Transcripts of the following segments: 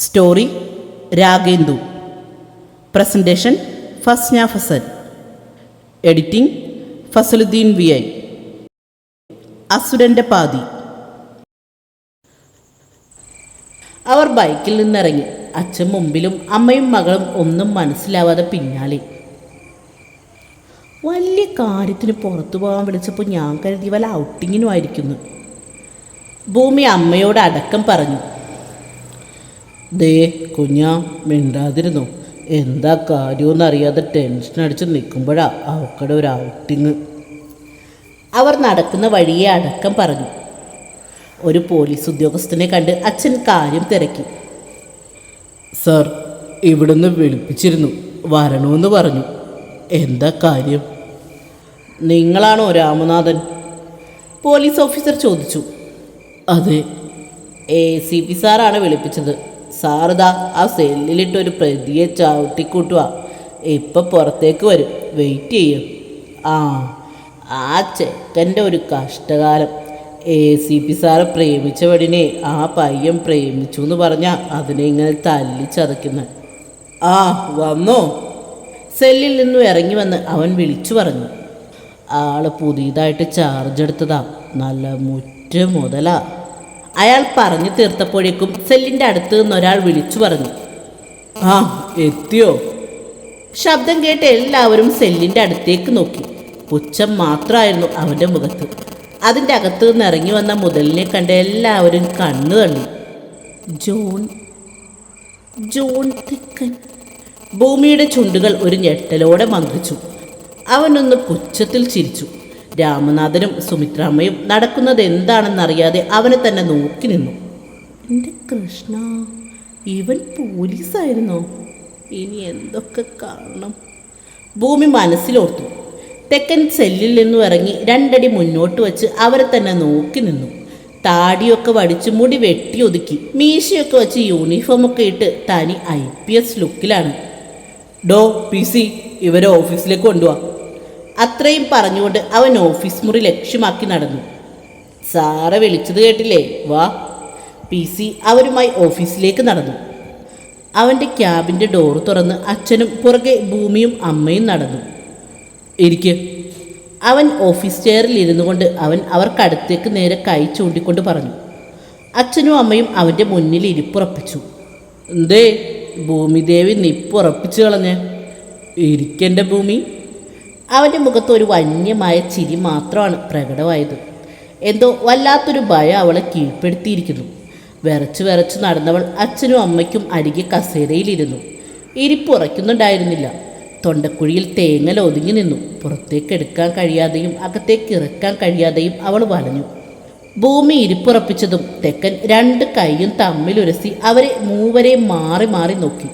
Story Ragendu. Presentation Fasna Fasal. Editing Fasaluddin V I. അസുരന്റെ പാതി. അവർ ബൈക്കിൽ നിന്നിറങ്ങി. അച്ഛൻ മുമ്പിലും അമ്മയും മകളും ഒന്നും മനസ്സിലാവാതെ പിന്നാലെ. വലിയ കാര്യത്തിന് പുറത്തു പോകാൻ വിളിച്ചപ്പോൾ ഞാൻ കരുതി വല്ല ഔട്ടിങ്ങിനുമായിരിക്കുന്നു ഭൂമി അമ്മയോട് അടക്കം പറഞ്ഞു. ദേ കുഞ്ഞാ മിണ്ടാതിരുന്നു? എന്താ കാര്യമെന്ന് അറിയാതെ ടെൻഷൻ അടിച്ച് നിൽക്കുമ്പോഴാ അവക്കടെ ഒരു ഔട്ടിങ് അവർ നടക്കുന്ന വഴിയെ അടക്കം പറഞ്ഞു. ഒരു പോലീസ് ഉദ്യോഗസ്ഥനെ കണ്ട് അച്ഛൻ കാര്യം തിരക്കി. സർ ഇവിടുന്ന് വിളിപ്പിച്ചിരുന്നു വരണമെന്ന് പറഞ്ഞു. എന്താ കാര്യം? നിങ്ങളാണോ രാമനാഥൻ? പോലീസ് ഓഫീസർ ചോദിച്ചു. അതെ. എ സി പി സാറാണ് വിളിപ്പിച്ചത്. സാറിതാ ആ സെല്ലിലിട്ടൊരു പ്രതിയെ ചവിട്ടിക്കൂട്ടുക ഇപ്പം പുറത്തേക്ക് വരും. വെയിറ്റ് ചെയ്യും. ആ ആ ചെക്കന്റെ ഒരു കഷ്ടകാലം. എ സി പി സാറ് പ്രേമിച്ച വെടിനെ ആ പയ്യൻ പ്രേമിച്ചു എന്ന് പറഞ്ഞാൽ അതിനെ ഇങ്ങനെ തല്ലിച്ചതയ്ക്കുന്ന ആ വന്നോ. സെല്ലിൽ നിന്നും ഇറങ്ങി വന്ന് അവൻ വിളിച്ചു പറഞ്ഞു. ആൾ പുതിയതായിട്ട് ചാർജ് എടുത്തതാ. നല്ല മുറ്റ മുതലാ. അയാൾ പറഞ്ഞു തീർത്തപ്പോഴേക്കും സെല്ലിന്റെ അടുത്ത് നിന്നൊരാൾ വിളിച്ചു പറഞ്ഞു. ആ എത്തിയോ? ശബ്ദം കേട്ട് എല്ലാവരും സെല്ലിന്റെ അടുത്തേക്ക് നോക്കി. പുച്ഛം മാത്രമായിരുന്നു അവന്റെ മുഖത്ത്. അതിന്റെ അകത്ത് നിന്ന് ഇറങ്ങി വന്ന മുതലിനെ കണ്ട് എല്ലാവരും കണ്ണു തള്ളി. ജോൺ ജോൺ തിക്കൻ. ഭൂമിയുടെ ചുണ്ടുകൾ ഒരു ഞെട്ടലോടെ മന്ത്രിച്ചു. അവനൊന്ന് പുച്ഛത്തിൽ ചിരിച്ചു. രാമനാഥനും സുമിത്രാമ്മയും നടക്കുന്നത് എന്താണെന്നറിയാതെ അവനെ തന്നെ നോക്കി നിന്നു. എന്റെ കൃഷ്ണ ഇവൻ പോലീസായിരുന്നോ? ഇനി എന്തൊക്കെ കാണണം? ഭൂമി മനസ്സിലോർത്തു. തെക്കൻ സെല്ലിൽ നിന്നും ഇറങ്ങി രണ്ടടി മുന്നോട്ട് വച്ച് അവരെ തന്നെ നോക്കി നിന്നു. താടിയൊക്കെ വടിച്ച് മുടി വെട്ടി ഒതുക്കി മീശയൊക്കെ വെച്ച് യൂണിഫോമൊക്കെ ഇട്ട് തനി ഐ പി എസ് ലുക്കിലാണ് ഡോ പി സി ഇവരെ ഓഫീസിലേക്ക് കൊണ്ടുപോവാ അത്രയും പറഞ്ഞുകൊണ്ട് അവൻ ഓഫീസ് മുറി ലക്ഷ്യമാക്കി നടന്നു. സാറെ വിളിച്ചത് കേട്ടില്ലേ? വാ. പി സി അവരുമായി ഓഫീസിലേക്ക് നടന്നു. അവന്റെ ക്യാബിന്റെ ഡോറ് തുറന്ന് അച്ഛനും പുറകെ ഭൂമിയും അമ്മയും നടന്നു. ഇരിക്ക്. അവൻ ഓഫീസ് ചെയറിൽ ഇരുന്നു കൊണ്ട് അവൻ അവർക്കടുത്തേക്ക് നേരെ കൈ ചൂണ്ടിക്കൊണ്ട് പറഞ്ഞു. അച്ഛനും അമ്മയും അവന്റെ മുന്നിൽ ഇരിപ്പുറപ്പിച്ചു. എന്തേ? ഭൂമിദേവി നിപ്പുറപ്പിച്ചു കളഞ്ഞേ. ഇരിക്കെന്റെ ഭൂമി. അവന്റെ മുഖത്ത് ഒരു വന്യമായ ചിരി മാത്രമാണ് പ്രകടമായത്. എന്തോ വല്ലാത്തൊരു ഭയം അവളെ കീഴ്പ്പെടുത്തിയിരിക്കുന്നു. വിറച്ച് വിറച്ച് നടന്നവൾ അച്ഛനും അമ്മയ്ക്കും അരികെ കസേരയിലിരുന്നു. ഇരിപ്പ് ഇരിപ്പുറയ്ക്കുന്നുണ്ടായിരുന്നില്ല തൊണ്ടക്കുഴിയിൽ തേങ്ങൽ ഒതുങ്ങി നിന്നു. പുറത്തേക്ക് എടുക്കാൻ കഴിയാതെയും അകത്തേക്ക് ഇറക്കാൻ കഴിയാതെയും അവൾ വലഞ്ഞു. ഭൂമി ഇരിപ്പുറപ്പിച്ചതും തെക്കൻ രണ്ട് കൈയും തമ്മിലുരസി അവരെ മൂവരെ മാറി മാറി നോക്കി.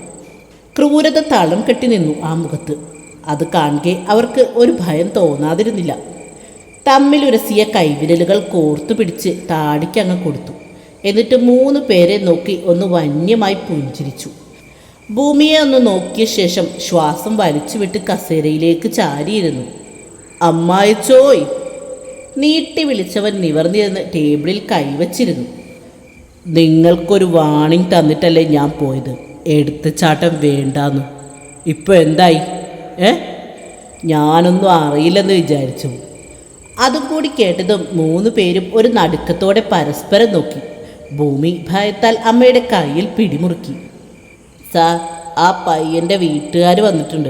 ക്രൂരത തളം കെട്ടി നിന്നു ആ മുഖത്ത്. അത് കാണുക അവർക്ക് ഒരു ഭയം തോന്നാതിരുന്നില്ല. തമ്മിൽ തമ്മിലുരസിയ കൈവിരലുകൾ കോർത്തു പിടിച്ച് താടിക്കങ്ങ് കൊടുത്തു. എന്നിട്ട് മൂന്ന് പേരെ നോക്കി ഒന്ന് വന്യമായി പുഞ്ചിരിച്ചു. ഭൂമിയെ ഒന്ന് നോക്കിയ ശേഷം ശ്വാസം വലിച്ചുവിട്ട് കസേരയിലേക്ക് ചാരിയിരുന്നു. അമ്മായിച്ചോയ് നീട്ടി വിളിച്ചവൻ നിവർന്നിരുന്ന് ടേബിളിൽ കൈവച്ചിരുന്നു. നിങ്ങൾക്കൊരു വാണിംഗ് തന്നിട്ടല്ലേ ഞാൻ പോയത്? എടുത്തുചാട്ടം വേണ്ടാന്നു. ഇപ്പോൾ എന്തായി? ഏ? ഞാനൊന്നും അറിയില്ലെന്ന് വിചാരിച്ചു. അതും കൂടി കേട്ടതും മൂന്ന് പേരും ഒരു നടുക്കത്തോടെ പരസ്പരം നോക്കി. ഭൂമി ഭയത്താൽ അമ്മയുടെ കയ്യിൽ പിടിമുറുക്കി. സാർ ആ പയ്യന്റെ വീട്ടുകാർ വന്നിട്ടുണ്ട്.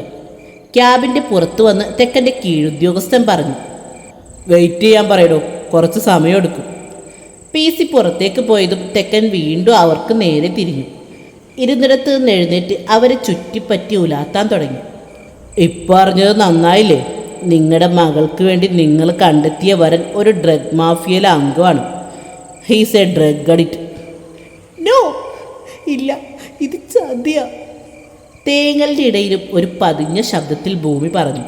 ക്യാബിന്റെ പുറത്ത് വന്ന് തെക്കന്റെ കീഴുദ്യോഗസ്ഥൻ പറഞ്ഞു. വെയിറ്റ് ചെയ്യാൻ പറയടോ കുറച്ച് സമയമെടുക്കും. പി സി പുറത്തേക്ക് പോയതും തെക്കൻ വീണ്ടും അവർക്ക് നേരെ തിരിഞ്ഞു. ഇരുന്നിടത്ത് നിന്ന് എഴുന്നേറ്റ് അവരെ ചുറ്റിപ്പറ്റി ഉലാത്താൻ തുടങ്ങി. ഇപ്പം അറിഞ്ഞത് നന്നായില്ലേ? നിങ്ങളുടെ മകൾക്ക് വേണ്ടി നിങ്ങൾ കണ്ടെത്തിയ വരൻ ഒരു ഡ്രഗ് മാഫിയയിലെ അംഗമാണ്. He's a drug addict no ഇല്ല ഇത് ചതിയ തേങ്ങലിന്റെ ഇടയിലും ഒരു പതിഞ്ഞ ശബ്ദത്തിൽ ഭൂമി പറഞ്ഞു.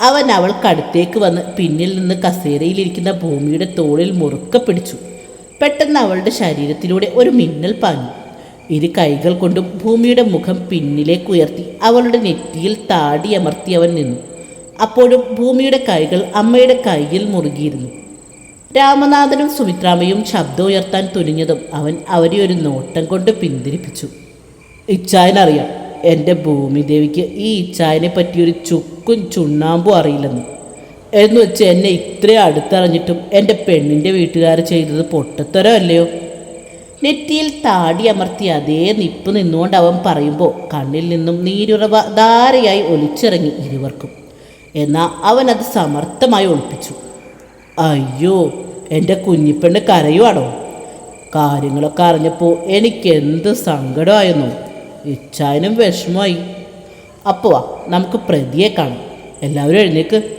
അവൻ അവൾക്കടുത്തേക്ക് വന്ന് പിന്നിൽ നിന്ന് കസേരയിലിരിക്കുന്ന ഭൂമിയുടെ തോളിൽ മുറുക്കെ പിടിച്ചു. പെട്ടെന്ന് അവളുടെ ശരീരത്തിലൂടെ ഒരു മിന്നൽ പാഞ്ഞു. ഇരു കൈകൾ കൊണ്ട് ഭൂമിയുടെ മുഖം പിന്നിലേക്ക് ഉയർത്തി അവളുടെ നെറ്റിയിൽ താടി അമർത്തി അവൻ നിന്നു. അപ്പോഴും ഭൂമിയുടെ കൈകൾ അമ്മയുടെ കൈയിൽ മുറുകിയിരുന്നു. രാമനാഥനും സുമിത്രാമയും ശബ്ദം ഉയർത്താൻ തുനിഞ്ഞതും അവൻ അവരെ ഒരു നോട്ടം കൊണ്ട് പിന്തിരിപ്പിച്ചു. ഇച്ചായനറിയാം എന്റെ ഭൂമിദേവിക്ക് ഈ ഇച്ചായനെ പറ്റിയൊരു ചുക്കും ചുണ്ണാമ്പും അറിയില്ലെന്ന്. എന്ന് വെച്ച് എന്നെ ഇത്രയും അടുത്തറിഞ്ഞിട്ടും എന്റെ പെണ്ണിന്റെ വീട്ടുകാർ ചെയ്തത് പൊട്ടത്തരം അല്ലയോ നെറ്റിയിൽ താടി അമർത്തി അതേ നിപ്പ് നിന്നുകൊണ്ട് അവൻ പറയുമ്പോൾ കണ്ണിൽ നിന്നും നീരുറവ ധാരയായി ഒലിച്ചിറങ്ങി ഇരുവർക്കും. എന്നാൽ അവൻ അത് സമർത്ഥമായി ഒളിപ്പിച്ചു. അയ്യോ എന്റെ കുഞ്ഞിപ്പെണ്ണ് കരയുവാണോ? കാര്യങ്ങളൊക്കെ അറിഞ്ഞപ്പോൾ എനിക്കെന്ത് സങ്കടമായിരുന്നു ഇച്ചായനും വിഷമമായി. അപ്പോൾ വാ നമുക്ക് പ്രതിയെ കാണാം. എല്ലാവരും എഴുന്നേക്ക്.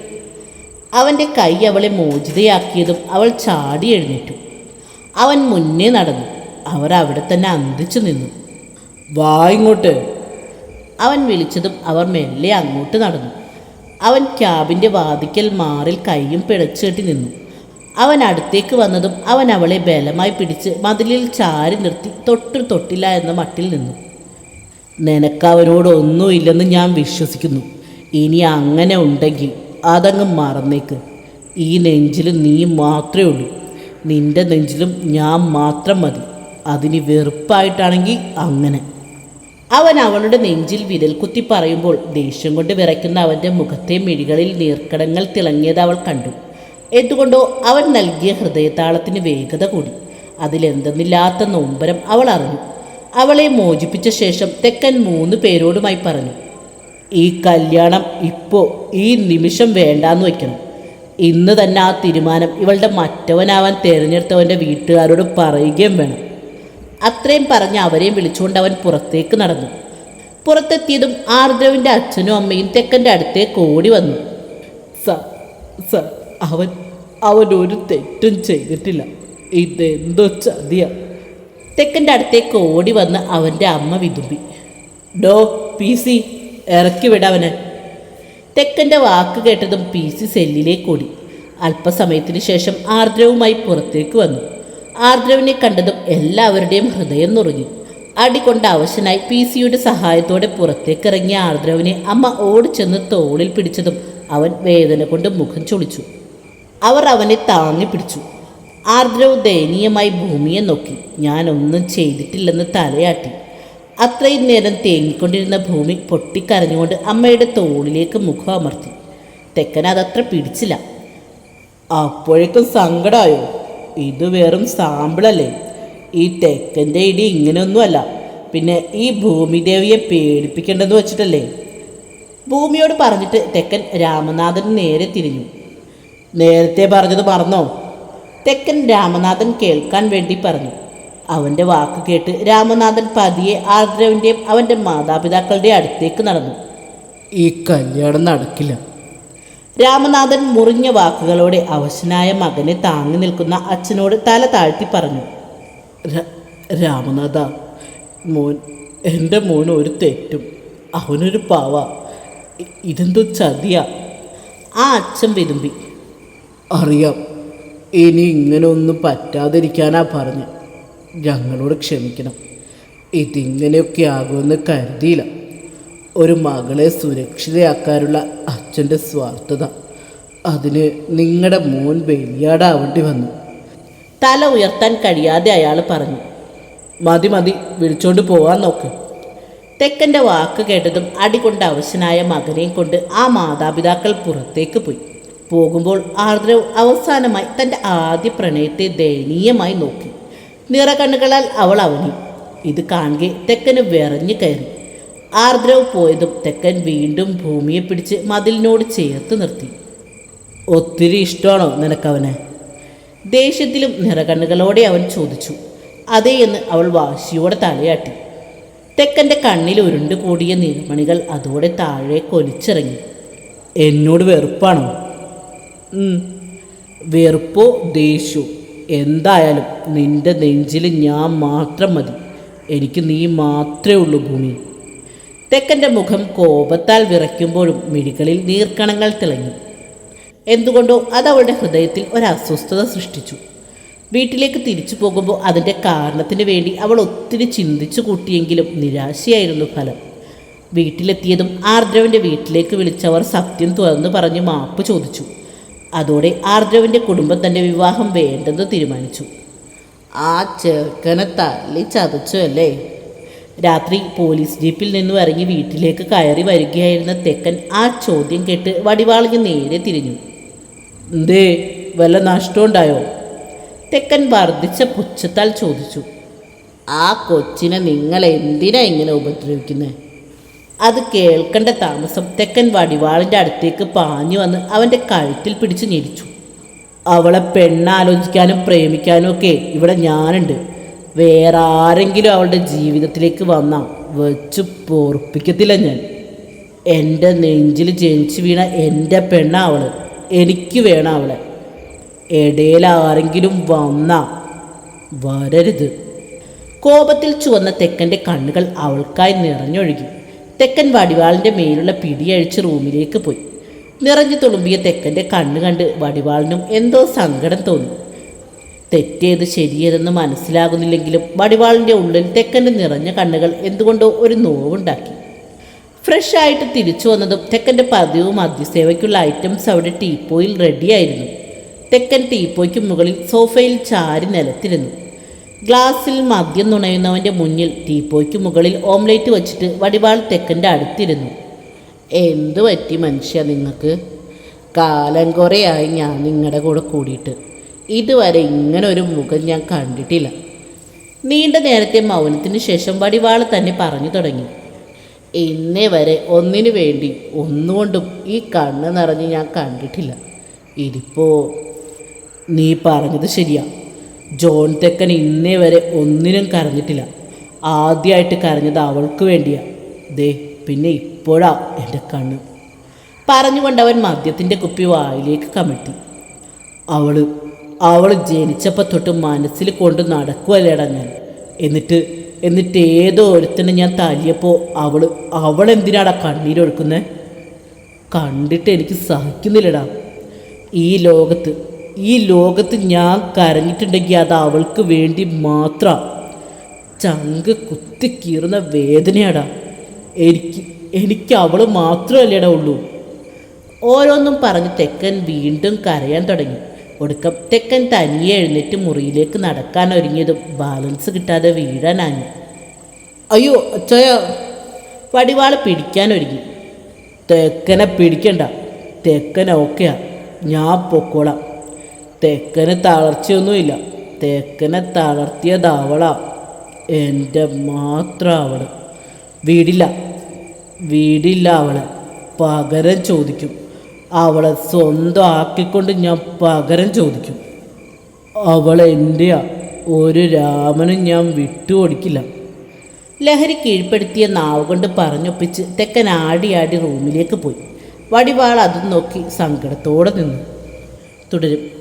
അവന്റെ കൈ അവളെ മോചിതയാക്കിയതും അവൾ ചാടി എഴുന്നേറ്റു. അവൻ മുന്നേ നടന്നു. അവർ അവിടെ തന്നെ അന്തിച്ചു നിന്നു. വാ ഇങ്ങോട്ട്. അവൻ വിളിച്ചതും അവർ മെല്ലെ അങ്ങോട്ട് നടന്നു. അവൻ ക്യാബിന്റെ വാതിക്കൽ മാറിൽ കൈയും പിടച്ചുകെട്ടി നിന്നു. അവൻ അടുത്തേക്ക് വന്നതും അവൻ അവളെ ബലമായി പിടിച്ച് മതിലിൽ ചാരി നിർത്തി തൊട്ടു തൊട്ടില്ല എന്ന മട്ടിൽ നിന്നു. നിനക്കവനോട് ഒന്നുമില്ലെന്ന് ഞാൻ വിശ്വസിക്കുന്നു. ഇനി അങ്ങനെ ഉണ്ടെങ്കിൽ അതങ്ങ് മറന്നേക്ക്. ഈ നെഞ്ചിൽ നീ മാത്രമേ ഉള്ളൂ. നിന്റെ നെഞ്ചിലും ഞാൻ മാത്രം മതി. അതിന് വെറുപ്പായിട്ടാണെങ്കിൽ അങ്ങനെ. അവൻ അവളുടെ നെഞ്ചിൽ വിരൽ കുത്തി പറയുമ്പോൾ ദേഷ്യം കൊണ്ട് വിറയ്ക്കുന്ന അവന്റെ മുഖത്തെ മിഴികളിൽ നീർക്കടങ്ങൾ തിളങ്ങിയത് അവൾ കണ്ടു. എന്തുകൊണ്ടോ അവൻ നൽകിയ ഹൃദയതാളത്തിന് വേഗത കൂടി. അതിലെന്തെന്നില്ലാത്ത നൊമ്പരം അവൾ അറിഞ്ഞു. അവളെ മോചിപ്പിച്ച ശേഷം തെക്കൻ മൂന്ന് പേരോടുമായി പറഞ്ഞു ഈ കല്യാണം ഇപ്പോൾ ഈ നിമിഷം വേണ്ടാന്ന് വയ്ക്കണം ഇന്ന് തന്നെ ആ തീരുമാനം ഇവളുടെ മറ്റവനാവാൻ തിരഞ്ഞെടുത്തവന്റെ വീട്ടുകാരോട് പറയുകയും വേണം. അത്രയും പറഞ്ഞ് അവരെയും വിളിച്ചുകൊണ്ട് അവൻ പുറത്തേക്ക് നടന്നു. പുറത്തെത്തിയതും ആർദ്രവിന്റെ അച്ഛനും അമ്മയും തെക്കന്റെ അടുത്തേക്ക് ഓടി വന്നു. സർ സർ അവൻ അവൻ ഒരു തെറ്റും ചെയ്തിട്ടില്ല. ഇതെന്തോ ചതിയ. തെക്കന്റെ അടുത്തേക്ക് ഓടി വന്ന് അവന്റെ അമ്മ വിതുമ്പി. ഡോ പി. സി. ഇറക്കി വിടവനെ തെക്കന്റെ വാക്ക് കേട്ടതും പി. സി. സെല്ലിലേക്ക് ഓടി. അല്പസമയത്തിന് ശേഷം ആർദ്രവുമായി പുറത്തേക്ക് വന്നു. ആർദ്രവിനെ കണ്ടതും എല്ലാവരുടെയും ഹൃദയം നുറുങ്ങി. അടികൊണ്ട് അവശനായി പി സിയുടെ സഹായത്തോടെ പുറത്തേക്കിറങ്ങിയ ആർദ്രവനെ അമ്മ ഓടിച്ചെന്ന് തോളിൽ പിടിച്ചതും അവൻ വേദന കൊണ്ട് മുഖം ചൊളിച്ചു. അവർ അവനെ താങ്ങി പിടിച്ചു. ആർദ്രവ് ദയനീയമായി ഭൂമിയെ നോക്കി. ഞാനൊന്നും ചെയ്തിട്ടില്ലെന്ന് തലയാട്ടി. അത്രയും നേരം തേങ്ങിക്കൊണ്ടിരുന്ന ഭൂമി പൊട്ടിക്കരഞ്ഞുകൊണ്ട് അമ്മയുടെ തോളിലേക്ക് മുഖം അമർത്തി. തെക്കൻ അതത്ര പിടിച്ചില്ല. അപ്പോഴേക്കും സങ്കടമായോ ഇത് വെറും സാമ്പിളല്ലേ? ഈ തെക്കന്റെ ഇടി ഇങ്ങനെയൊന്നുമല്ല. പിന്നെ ഈ ഭൂമിദേവിയെ പേടിപ്പിക്കേണ്ടെന്ന് വെച്ചിട്ടല്ലേ? ഭൂമിയോട് പറഞ്ഞിട്ട് തെക്കൻ രാമനാഥൻ നേരെ തിരിഞ്ഞു. നേരത്തെ പറഞ്ഞത് മറന്നോ? തെക്കൻ രാമനാഥൻ കേൾക്കാൻ വേണ്ടി പറഞ്ഞു. അവന്റെ വാക്ക് കേട്ട് രാമനാഥൻ പതിയെ ആർദ്രവിന്റെയും അവന്റെ മാതാപിതാക്കളുടെ അടുത്തേക്ക് നടന്നു. ഈ കല്യാണം നടക്കില്ല. രാമനാഥൻ മുറിഞ്ഞ വാക്കുകളോടെ അവശനായ മകനെ താങ്ങി നിൽക്കുന്ന അച്ഛനോട് തല താഴ്ത്തി പറഞ്ഞു. "ര- രാമനാഥ മോൻ എന്റെ മോൻ ഒരു തെറ്റും അവനൊരു പാവ ഇതെന്തോ ചതിയ. ആ അച്ഛൻ വിതുമ്പി അറിയാം ഇനി ഇങ്ങനെ ഒന്നും പറ്റാതിരിക്കാനാ പറഞ്ഞ് ഞങ്ങളോട് ക്ഷമിക്കണം ഇതിങ്ങനെയൊക്കെ ആകുമെന്ന് കരുതിയില്ല. ഒരു മകളെ സുരക്ഷിതയാക്കാനുള്ള അച്ഛന്റെ സ്വാർത്ഥത അതിന് നിങ്ങളുടെ മോൻ ബലിയാടാവേണ്ടി വന്നു. തല ഉയർത്താൻ കഴിയാതെ അയാൾ പറഞ്ഞു മതി മതി വിളിച്ചോണ്ട് പോവാൻ നോക്ക്. തെക്കന്റെ വാക്ക് കേട്ടതും അടികൊണ്ട് അവശനായ മകനെയും കൊണ്ട് ആ മാതാപിതാക്കൾ പുറത്തേക്ക് പോയി. പോകുമ്പോൾ ആർദ്രവ് അവസാനമായി തന്റെ ആദ്യ പ്രണയത്തെ ദയനീയമായി നോക്കി. നിറകണ്ണുകളാൽ അവൾ അവനി. ഇത് കാണുകെ തെക്കന് വിറഞ്ഞു കയറി. ആർദ്രവ് പോയതും തെക്കൻ വീണ്ടും ഭൂമിയെ പിടിച്ച് മതിലിനോട് ചേർത്ത് നിർത്തി. ഒത്തിരി ഇഷ്ടമാണോ നിനക്കവനെ? ദേഷ്യത്തിലും നിറകണ്ണുകളോടെ അവൻ ചോദിച്ചു അതേ എന്ന് അവൾ വാശിയോടെ തലയാട്ടി. തെക്കന്റെ കണ്ണിൽ ഉരുണ്ടു കൂടിയ നീർമണികൾ അതോടെ താഴെ കൊലിച്ചിറങ്ങി. എന്നോട് വെറുപ്പാണോ? വെറുപ്പോ ദേഷ്യോ? എന്തായാലും നിന്റെ നെഞ്ചിൽ ഞാൻ മാത്രം മതി. എനിക്ക് നീ മാത്രമേ ഉള്ളൂ ഭൂമി. തെക്കന്റെ മുഖം കോപത്താൽ വിറയ്ക്കുമ്പോഴും മിഴികളിൽ നീർക്കണങ്ങൾ തിളങ്ങി. എന്തുകൊണ്ടോ അത് അവളുടെ ഹൃദയത്തിൽ ഒരു അസ്വസ്ഥത സൃഷ്ടിച്ചു. വീട്ടിലേക്ക് തിരിച്ചു പോകുമ്പോൾ അതിന്റെ കാരണത്തിന് വേണ്ടി അവൾ ഒത്തിരി ചിന്തിച്ചു കൂട്ടിയെങ്കിലും നിരാശയായിരുന്നു ഫലം. വീട്ടിലെത്തിയതും ആർദ്രവിന്റെ വീട്ടിലേക്ക് വിളിച്ചവർ സത്യം തുറന്നു പറഞ്ഞ് മാപ്പ് ചോദിച്ചു. അതോടെ ആർദ്രവിന്റെ കുടുംബം തന്റെ വിവാഹം വേണ്ടെന്ന് തീരുമാനിച്ചു. ആ ചെറുക്കനെ തള്ളി ചതച്ചു അല്ലേ? രാത്രി പോലീസ് ജീപ്പിൽ നിന്നും ഇറങ്ങി വീട്ടിലേക്ക് കയറി വരികയായിരുന്ന തെക്കൻ ആ ചോദ്യം കേട്ട് വടിവാളിന് നേരെ തിരിഞ്ഞു. എന്തേ വല്ല നഷ്ടമുണ്ടായോ? തെക്കൻ വർദ്ധിച്ച പുച്ഛത്താൽ ചോദിച്ചു. ആ കൊച്ചിനെ നിങ്ങൾ എന്തിനാ ഇങ്ങനെ ഉപദ്രവിക്കുന്നത് അത് കേൾക്കേണ്ട താമസം തെക്കൻ വടിവാളിന്റെ അടുത്തേക്ക് പാഞ്ഞു വന്ന് അവന്റെ കഴുത്തിൽ പിടിച്ച് ഞെരിച്ചു. അവളെ പെണ്ണാലോചിക്കാനും പ്രേമിക്കാനും ഒക്കെ ഇവിടെ ഞാനുണ്ട്. വേറെ ആരെങ്കിലും അവളുടെ ജീവിതത്തിലേക്ക് വന്നാൽ വെച്ച് പൊറപ്പിക്കത്തില്ല ഞാൻ. എന്റെ നെഞ്ചിൽ ജനിച്ചു വീണ എന്റെ പെണ്ണ അവൾ. എനിക്ക് വേണം അവളെ. ഇടയിൽ ആരെങ്കിലും വന്ന വരരുത്. കോപത്തിൽ ചുവന്ന തെക്കന്റെ കണ്ണുകൾ അവൾക്കായി നിറഞ്ഞൊഴുകി. തെക്കൻ വടിവാളിന്റെ മേലുള്ള പിടിയഴിച്ച് റൂമിലേക്ക് പോയി. നിറഞ്ഞു തുളുമ്പിയ തെക്കന്റെ കണ്ണ് കണ്ട് വടിവാളിനും എന്തോ സങ്കടം തോന്നി. തെറ്റേത് ശരിയേതെന്ന് മനസ്സിലാകുന്നില്ലെങ്കിലും വടിവാളിന്റെ ഉള്ളിൽ തെക്കന്റെ നിറഞ്ഞ കണ്ണുകൾ എന്തുകൊണ്ടോ ഒരു നോവുണ്ടാക്കി. ഫ്രഷ് ആയിട്ട് തിരിച്ചു വന്നതും തെക്കന്റെ പതിവ് മദ്യസേവയ്ക്കുള്ള ഐറ്റംസ് അവിടെ ടീപ്പോയിൽ റെഡിയായിരുന്നു തെക്കൻ ടീപ്പോയ്ക്ക് മുകളിൽ സോഫയിൽ ചാരി നിലത്തിരുന്നു. ഗ്ലാസ്സിൽ മദ്യം നുണയുന്നവന്റെ മുന്നിൽ ടീപ്പോയ്ക്ക് മുകളിൽ ഓംലേറ്റ് വച്ചിട്ട് വടിവാൾ തെക്കന്റെ അടുത്തിരുന്നു. എന്തു പറ്റി മനുഷ്യ നിങ്ങൾക്ക് കാലം കുറേയായി ഞാൻ നിങ്ങളുടെ കൂടെ കൂടിയിട്ട്. ഇതുവരെ ഇങ്ങനെ ഒരു മുഖം ഞാൻ കണ്ടിട്ടില്ല. നീണ്ട നേരത്തെ മൗനത്തിന് ശേഷം വടിവാൾ തന്നെ പറഞ്ഞു തുടങ്ങി. ഇന്നേ വരെ ഒന്നിനു വേണ്ടി ഒന്നുകൊണ്ടും ഈ കണ്ണ് നിറഞ്ഞ് ഞാൻ കണ്ടിട്ടില്ല. ഇതിപ്പോ നീ പറഞ്ഞത് ശരിയാ. ജോൺ തെക്കൻ ഇന്നേ വരെ ഒന്നിനും കരഞ്ഞിട്ടില്ല. ആദ്യമായിട്ട് കരഞ്ഞത് അവൾക്ക് വേണ്ടിയാ. ദേ പിന്നെ ഇപ്പോഴാ എന്റെ കണ്ണ്. പറഞ്ഞുകൊണ്ട് അവൻ മദ്യത്തിന്റെ കുപ്പി വായിലേക്ക് കമിഴ്ത്തി. അവൾ അവൾ ജനിച്ചപ്പോൾ തൊട്ട് മനസ്സിൽ കൊണ്ട് നടക്കുവല്ലേടാ ഞാൻ. എന്നിട്ട് എന്നിട്ട് ഏതോ ഒരുത്തനെ ഞാൻ തല്ലിയപ്പോൾ അവൾ അവൾ അവളെന്തിനാടാ കണ്ണീരൊഴുക്കുന്നത് കണ്ടിട്ട് എനിക്ക് സഹിക്കുന്നില്ലടാ. ഈ ലോകത്ത് ഈ ലോകത്ത് ഞാൻ കരഞ്ഞിട്ടുണ്ടെങ്കിൽ അത് അവൾക്ക് വേണ്ടി മാത്രം. ചങ്ക് കുത്തി കീറുന്ന വേദനയാടാ. എനിക്ക് എനിക്ക് അവൾ മാത്രമല്ലേടാ ഉള്ളൂ. ഓരോന്നും പറഞ്ഞ് തെക്കൻ വീണ്ടും കരയാൻ തുടങ്ങി. ഒടുക്കം തെക്കൻ തനിയെ എഴുന്നേറ്റ് മുറിയിലേക്ക് നടക്കാൻ ഒരുങ്ങിയതും ബാലൻസ് കിട്ടാതെ വീഴാനാഞ്ഞു അയ്യോ അച്ചയ. വടിവാൾ പിടിക്കാൻ ഒരുങ്ങി. തെക്കനെ പിടിക്കണ്ട. തെക്കൻ ഓക്കെയാ. ഞാൻ പൊക്കോളാം. തെക്കന് തളർച്ചയൊന്നുമില്ല. തെക്കനെ തളർത്തിയത് അവളാ എന്റെ മാത്രം അവൾ. വീടില്ല. വീടില്ല അവളെ. പകരം ചോദിക്കും. അവളെ സ്വന്തം ആക്കിക്കൊണ്ട് ഞാൻ പകരം ചോദിക്കും. അവൾ എന്റെയാ ഒരു രാമനും ഞാൻ വിട്ടുകൊടുക്കില്ല. ലഹരി കീഴ്പ്പെടുത്തിയ നാവ് കൊണ്ട് പറഞ്ഞൊപ്പിച്ച് തെക്കൻ ആടി ആടി റൂമിലേക്ക് പോയി. വടിവാൾ അതും നോക്കി സങ്കടത്തോടെ നിന്നു. തുടരും.